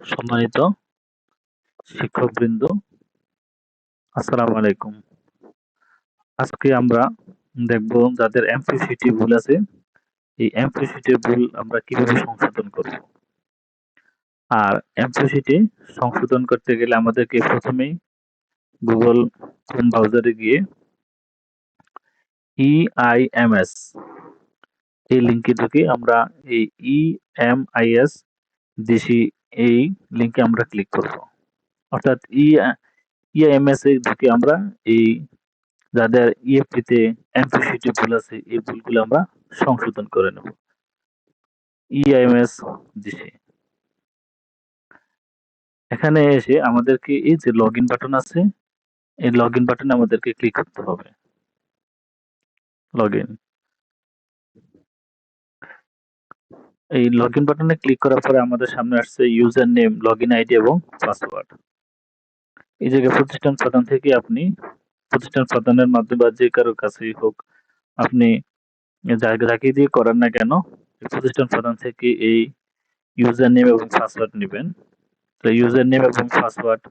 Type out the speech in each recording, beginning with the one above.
সম্মানিত শিক্ষকবৃন্দ, আসসালামু আলাইকুম। আজকে আমরা দেখব যাদের এমপিসিটি ভুল আছে, এই এমপিসিটি ভুল আমরা কীভাবে সংশোধন করব। আর এমপিসিটি সংশোধন করতে গেলে আমাদেরকে প্রথমেই গুগল ক্রোম ব্রাউজারে গিয়ে ইআইএমএস এই লিঙ্কে ঢুকে আমরা এই ইএমআইএস দেশি এই লিঙ্কে আমরা ক্লিক করব। অর্থাৎ ইএমএস এ ঢুকে আমরা এই যাদের ইএফটিতে এমপিসিটি ভুল আছে, এই ভুলগুলো আমরা সংশোধন করে নেব। ইএমএস দিশে এখানে এসে আমাদেরকে এই যে লগ ইন বাটন আছে, এই লগ ইন বাটনে আমাদেরকে ক্লিক করতে হবে। লগ ইন এই লগ ইন বাটনে ক্লিক করার পরে আমাদের সামনে আসছে user name log in ID এবং পাসওয়ার্ড এই জায়গায় প্রতিষ্ঠান প্রধান থেকে আপনি প্রতিষ্ঠান প্রধানের মাধ্যমে বা যে কারও কাছেই হোক আপনি যাকে দিয়ে করেন না কেন প্রতিষ্ঠান প্রধান থেকে এই ইউজার নেম এবং পাসওয়ার্ড নেবেন। তো ইউজার নেম এবং পাসওয়ার্ড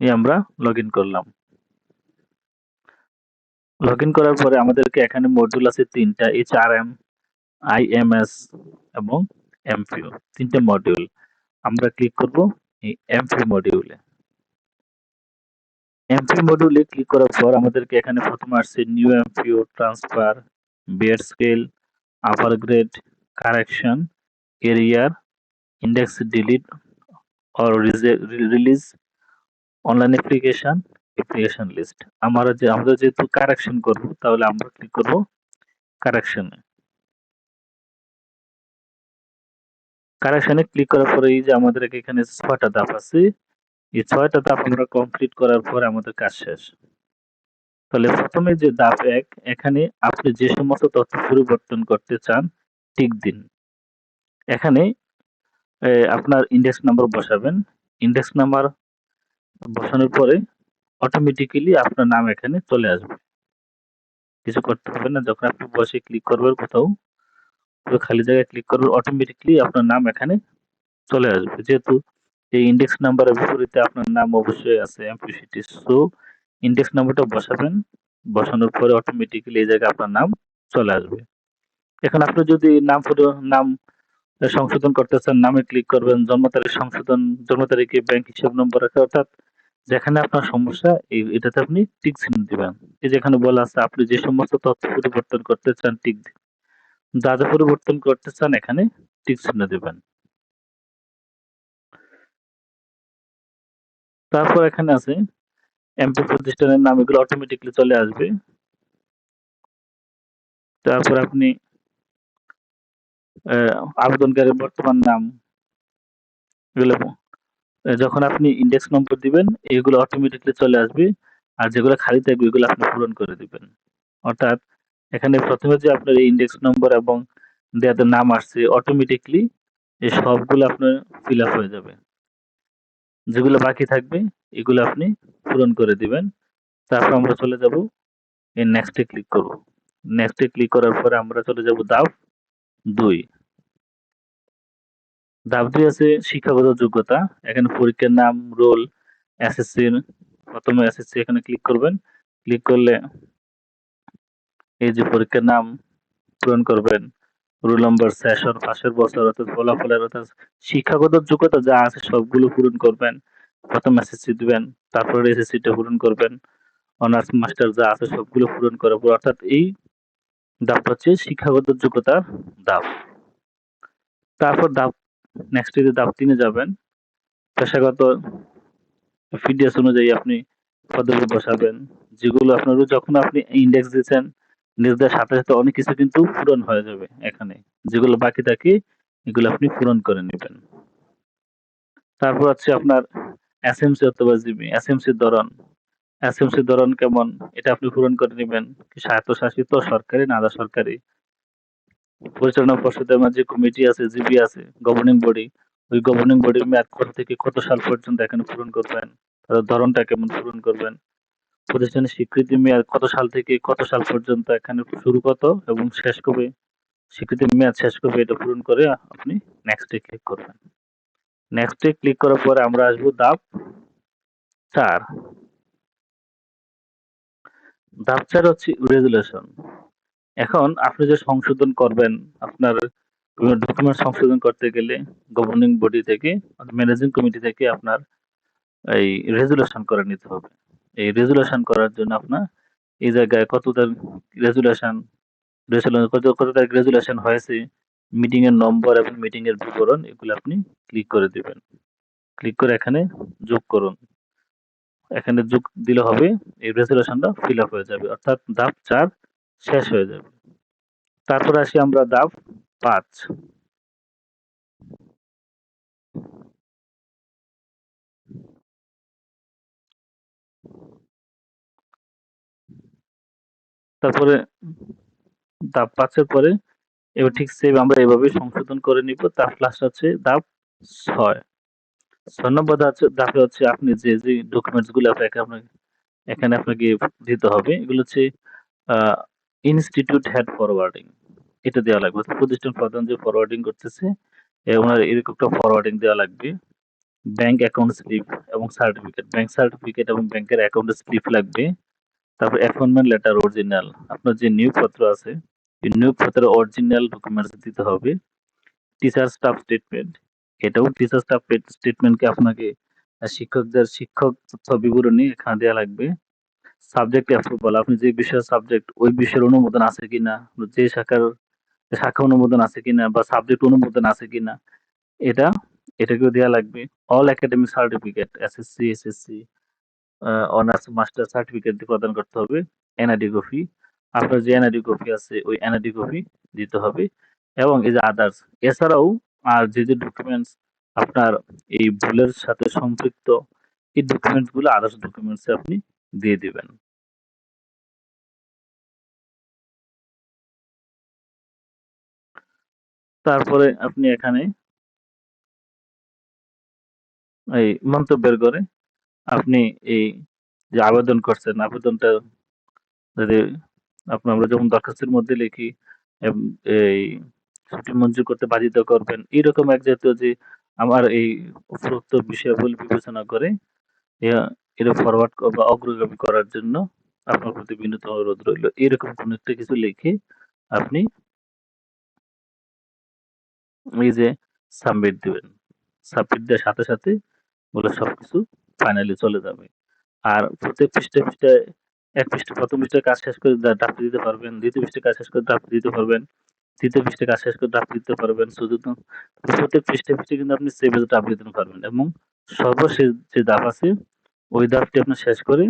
আমরা লগ করলাম। লগ করার পরে আমাদেরকে এখানে মডিউল আছে তিনটা এইচ আর এম আইএমএস এবং এমপিও তিনটে মডিউল আমরা ক্লিক করব এই এমপি মডিউলে এমপি মডিউলে ক্লিক করার পর আমাদেরকে এখানে প্রথমে আসছে new MPO transfer BEd scale upper grade correction arrear index delete or release online application application list আমরা যে, আমরা যেহেতু কারেকশন করব, তাহলে আমরা ক্লিক করব? কারেকশনে কারেকশনে ক্লিক করার পরে এই যে আমাদের এখানে ছয়টা ধাপ আছে, এই ছয়টা ধাপ আমরা কমপ্লিট করার পরে আমাদের কাজ শেষ। তাহলে প্রথমে যে ধাপ এক, এখানে আপনি যে সমস্ত তথ্য পরিবর্তন করতে চান টিক দিন। এখানে আপনার ইন্ডেক্স নাম্বার বসাবেন। ইন্ডেক্স নাম্বার বসানোর পরে অটোমেটিক্যালি আপনার নাম এখানে চলে আসবে। কিছু করতে হবে না, যখন আপনি বসে ক্লিক করবেন কোথাও খালি জায়গায় ক্লিক করবেন অটোমেটিকলি আপনার নাম এখানে চলে আসবে। যেহেতু এই ইন্ডেক্স নাম্বারের বিপরীতে আপনার নাম অবশ্যই আছে এমপিসিটি সো ইন্ডেক্স নাম্বারটা বসাবেন, বসানোর পরে অটোমেটিক্যালি এই জায়গায় আপনার নাম চলে আসবে। এখন আপনি যদি নাম নাম সংশোধন করতে চান, নামে ক্লিক করবেন, জন্ম তারিখ সংশোধন, জন্ম তারিখে ব্যাংক হিসাব নম্বর অর্থাৎ যেখানে আপনার সমস্যা এটাতে আপনি টিক চিহ্ন দিবেন। যেখানে বলা আছে, আপনি যে সমস্ত তথ্য পরিবর্তন করতে চান টিক যা যা পরিবর্তন করতে চান, এখানে টিক চিহ্ন দিবেন। তারপর এখানে আছে এমপি প্রতিষ্ঠানের নাম এগুলো অটোমেটিকলি চলে আসবে। তারপর আপনি আবেদনকারীর বর্তমান নাম, এগুলো যখন আপনি ইন্ডেক্স নম্বর দিবেন, এগুলো অটোমেটিকলি চলে আসবে। আর যেগুলো খালি থাকবে, এগুলো আপনি পূরণ করে দিবেন। অর্থাৎ এখানে প্রথমে যে আপনার এই ইন্ডেক্স নম্বর এবং দেয়াতে নাম আসছে অটোমেটিকলি এই সবগুলো আপনার ফিল আপ হয়ে যাবে। যেগুলো বাকি থাকবে, এগুলো আপনি পূরণ করে দিবেন। তারপর আমরা চলে যাব, এই নেক্সটে ক্লিক করব। নেক্সটে ক্লিক করার পরে আমরা চলে যাব দাব দুই। ধাপ দুই আছে শিক্ষাগত যোগ্যতা, এখানে পরীক্ষার নাম রোল এসএসসির প্রথমে এসএসসি এখানে ক্লিক করবেন। ক্লিক করলে এই যে পরীক্ষার নাম পূরণ করবেন। রোল নম্বর সেশন পাশের বছর, অর্থাৎ ফলাফলের, অর্থাৎ শিক্ষাগত যোগ্যতা যা আছে সবগুলো পূরণ করবেন। প্রথম এসএসসি দিবেন তারপর এসএসসিটা পূরণ করবেন। অনার্স মাস্টার যা আছে সবগুলো পূরণ করার পর, অর্থাৎ এই ধাপটা হচ্ছে শিক্ষাগত যোগ্যতার ধাপ তারপর ধাপ নেক্সট যে ধাপ তিনে যাবেন। পেশাগত ফিডিএস অনুযায়ী আপনি পদবি বসাবেন। যেগুলো আপনার যখন আপনি ইন্ডেক্স দিচ্ছেন নির্দেশ সাথে সাথে অনেক কিছু কিন্তু পূরণ হয়ে যাবে এখানে। যেগুলো বাকি থাকে, এগুলো আপনি পূরণ করে নেবেন। তারপর হচ্ছে আপনার এসএমসি অথবা জিবি এসএমসি ধরন। এসএমসি ধরন কেমন? এটা আপনি পূরণ করে নেবেন। স্বায়ত্তশাসিত সরকারি না সরকারি? পরিচালনা পর্ষদের মাঝে কমিটি আছে, জিবি আছে গভর্নিং বডি ওই গভর্নিং বডির মেয়াদ কত থেকে কত সাল পর্যন্ত এখানে পূরণ করবেন? তাদের ধরনটা কেমন পূরণ করবেন? প্রতিষ্ঠানের স্বীকৃতি মেয়াদ কত সাল থেকে কত সাল পর্যন্ত এখানে শুরু কত এবং শেষ কবে? স্বীকৃতি মেয়াদ শেষ করবে এটা পূরণ করে আপনি নেক্সটে ক্লিক করবেন। নেক্সটে ক্লিক করার পরে আমরা আসব ধাপ চার। ধাপ চার হচ্ছে রেজুলেশন এখন আপনি যে সংশোধন করবেন, আপনার ডকুমেন্ট সংশোধন করতে গেলে গভর্নিং বডি থেকে ম্যানেজিং কমিটি থেকে আপনার এই রেজুলেশন করে নিতে হবে। এই রেজুলেশন করার জন্য আপনার এই জায়গায় কত তারিখ রেজুলেশন কত কত তারিখ রেজুলেশন হয়েছে মিটিং এর নম্বর এবং মিটিং এর বিবরণ, এগুলো আপনি ক্লিক করে দিবেন। ক্লিক করে এখানে যোগ করুন। এখানে যোগ দিলে হবে, এই রেজুলেশনটা ফিল আপ হয়ে যাবে। অর্থাৎ ধাপ চার শেষ হয়ে যাবে। তারপর আসি আমরা ধাপ পাঁচ। তারপরে ধাপ পাঁচের পরে এবার ঠিক সেভ আমরা এভাবে সংশোধন করে নিব। তার লাস্ট আছে ধাপ ছয়। ছয় নম্বর ধাপে হচ্ছে আপনি যে যে ডকুমেন্টসগুলো আপনাকে আপনাকে এখানে আপনাকে দিতে হবে, এগুলো হচ্ছে ইনস্টিটিউট হেড ফরওয়ার্ডিং এটা দেওয়া লাগবে। প্রতিষ্ঠান প্রধান যে ফরওয়ার্ডিং করতেছে ওনার এরকম একটা ফরওয়ার্ডিং দেওয়া লাগবে। ব্যাংক অ্যাকাউন্ট স্লিপ এবং সার্টিফিকেট ব্যাংক সার্টিফিকেট এবং ব্যাংকের অ্যাকাউন্টের স্লিপ লাগবে। তারপর অ্যাপয়েন্টমেন্ট লেটার অরিজিনাল আপনার যে নিয়োগপত্র আছে, এই নিয়োগপত্রের অরিজিনাল ডকুমেন্টস দিতে হবে। টিচার স্টাফ স্টেটমেন্ট এটাও টিচার স্টাফ স্টেটমেন্টকে আপনাকে শিক্ষকদের, শিক্ষক তথ্য বিবরণী এখানে দেওয়া লাগবে। সাবজেক্ট অ্যাপ্রুভাল আপনি যে বিষয়ের সাবজেক্ট ওই বিষয়ের অনুমোদন আছে কিনা? যে শাখার, শাখা অনুমোদন আছে কিনা বা সাবজেক্ট অনুমোদন আছে কিনা? এটা, এটাকেও দেওয়া লাগবে। All academic certificate SSC SSC honours master certificate প্রদান করতে হবে এনআইডি কপি আপনার যে এনআইডি কপি আছে, ওই এনআইডি কপি দিতে হবে। এবং এই যে আদার্স এছাড়াও আর যে যে ডকুমেন্টস আপনার এই ভুলের সাথে সম্পৃক্ত, এই ডকুমেন্টসগুলো আদার্স ডকুমেন্টস আপনি দিয়ে দিবেন। তারপরে আপনি এখানে এই মন্তব্যের করে আপনি এই যে আবেদন করছেন, আবেদনটা যদি আপনি আমরা যেমন দরখাস্তের মধ্যে লিখি এই ছুটি মঞ্জুর করতে বাধিত করবেন, এরকম এক জাতীয় যে আমার এই উপরোক্ত বিষয়াবলী বিবেচনা করে এটা ফরওয়ার্ড বা অগ্রগামী করার জন্য আপনার প্রতি বিনীত অনুরোধ রইল। এরকম কোন একটা কিছু লিখে আপনি এই যে সাবমিট দিবেন। সাবমিট দেওয়ার সাথে সাথে বলে সবকিছু ফাইনালি চলে যাবে। আর প্রত্যেক পৃষ্ঠে পৃষ্ঠায় এক পৃষ্ঠে, প্রথম পৃষ্ঠের কাজ শেষ করে ড্রাফট দিতে পারবেন, দ্বিতীয় পৃষ্ঠে কাজ শেষ করে ড্রাফট দিতে পারবেন, তৃতীয় পৃষ্ঠে কাজ শেষ করে ড্রাফট দিতে পারবেন। শুধু প্রত্যেক পৃষ্ঠে পৃষ্ঠে কিন্তু আপনি সেভেজ ড্রাফট দিতে পারবেন এবং সর্বশেষ যে ধাপ আছে ওই ধাপটি আপনি শেষ করে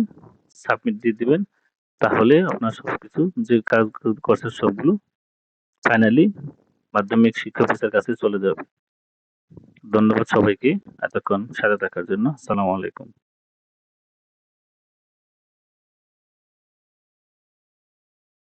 সাবমিট দিয়ে দিবেন, তাহলে আপনার সবকিছু যে কাজ করছে সবগুলো ফাইনালি মাধ্যমিক শিক্ষা অফিসের কাছে চলে যাবে। ধন্যবাদ সবাইকে, এতক্ষণ সাথে থাকার জন্য। সালামু আলাইকুম।